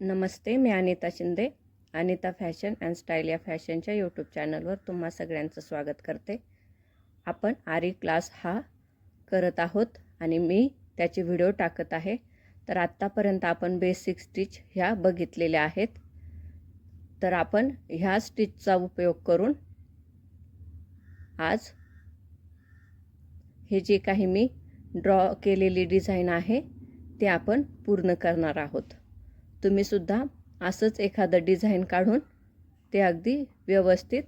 Namaste me Anita Shinde Anita fashion and style या फॅशनच्या YouTube चॅनलवर तुम्हा सगळ्यांचं स्वागत करते. आपण आरी क्लास हा करत आहोत आणि मी त्याचे व्हिडिओ टाकत आहे. तर आत्तापर्यंत आपण बेसिक स्टिच ह्या बघितलेल्या आहेत. तर आपण ह्या स्टिचचा उपयोग करून आज हे जे काही मी ड्रॉ केलेली डिझाईन आहे ते आपण पूर्ण करणार आहोत. तुम्हीसुद्धा असंच एखादं डिझाईन काढून ते अगदी व्यवस्थित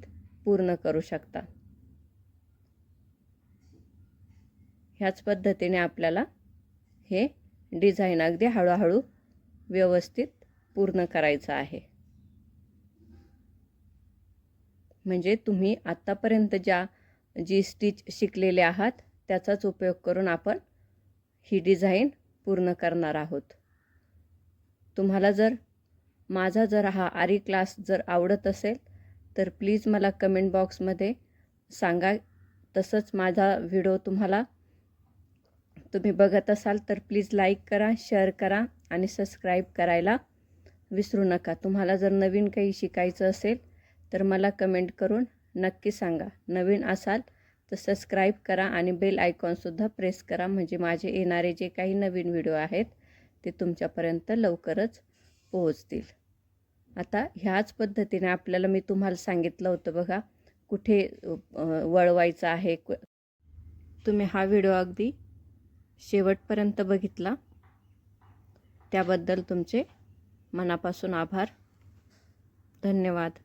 पूर्ण करू शकता. ह्याच पद्धतीने आपल्याला हे डिझाईन अगदी हळूहळू व्यवस्थित पूर्ण करायचं आहे. म्हणजे तुम्ही आत्तापर्यंत ज्या जी स्टिच शिकलेले आहात त्याचाच उपयोग करून आपण ही डिझाईन पूर्ण करणार आहोत. तुम्हाला जर माझा जर हा आरी क्लास जर आवडत असेल तर प्लीज मला कमेंट बॉक्समध्ये सांगा. तसंच माझा व्हिडिओ तुम्हाला तुम्ही बघत असाल तर प्लीज लाईक करा शेअर करा आणि सबस्क्राईब करायला विसरू नका. तुम्हाला जर नवीन काही शिकायचं असेल तर मला कमेंट करून नक्की सांगा. नवीन असाल तर सबस्क्राईब करा आणि बेल आयकॉनसुद्धा प्रेस करा. म्हणजे माझे येणारे जे काही नवीन व्हिडिओ आहेत ते तुमच्यापर्यंत लवकरच पोहोचतील. आता ह्याच पद्धतीने आपल्याला मी तुम्हाला सांगितलं होतं बघा कुठे वळवायचं आहे तुम्ही हा व्हिडिओ अगदी शेवटपर्यंत बघितला. त्याबद्दल तुमचे मनापासून आभार. धन्यवाद.